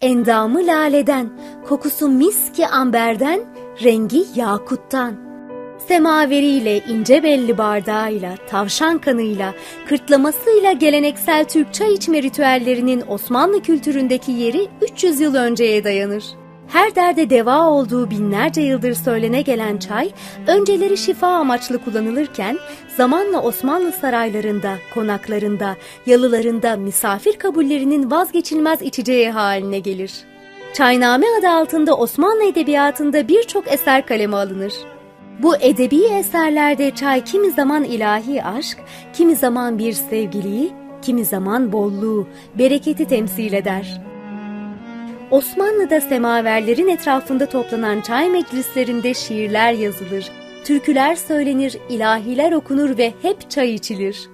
Endamı laleden, kokusu miski amberden, rengi yakuttan. Semaveriyle, ince belli bardağıyla, tavşan kanıyla, kırtlamasıyla geleneksel Türk çay içme ritüellerinin Osmanlı kültüründeki yeri 300 yıl önceye dayanır. Her derde deva olduğu binlerce yıldır söylene gelen çay, önceleri şifa amaçlı kullanılırken, zamanla Osmanlı saraylarında, konaklarında, yalılarında misafir kabullerinin vazgeçilmez içeceği haline gelir. Çayname adı altında Osmanlı edebiyatında birçok eser kaleme alınır. Bu edebi eserlerde çay kimi zaman ilahi aşk, kimi zaman bir sevgiliyi, kimi zaman bolluğu, bereketi temsil eder. Osmanlı'da semaverlerin etrafında toplanan çay meclislerinde şiirler yazılır, türküler söylenir, ilahiler okunur ve hep çay içilir.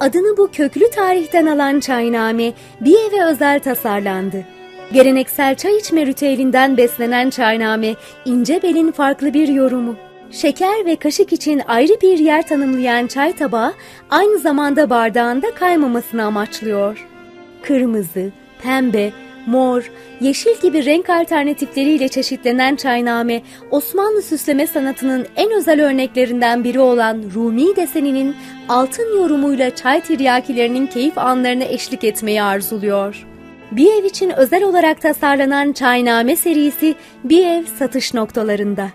Adını bu köklü tarihten alan çayname bir eve özel tasarlandı. Geleneksel çay içme ritüelinden beslenen çayname, ince belin farklı bir yorumu. Şeker ve kaşık için ayrı bir yer tanımlayan çay tabağı aynı zamanda bardağında kaymamasını amaçlıyor. Kırmızı, pembe, mor, yeşil gibi renk alternatifleriyle çeşitlenen çayname, Osmanlı süsleme sanatının en özel örneklerinden biri olan Rumi deseninin altın yorumuyla çay tiryakilerinin keyif anlarına eşlik etmeyi arzuluyor. Bir ev için özel olarak tasarlanan çayname serisi bir ev satış noktalarında.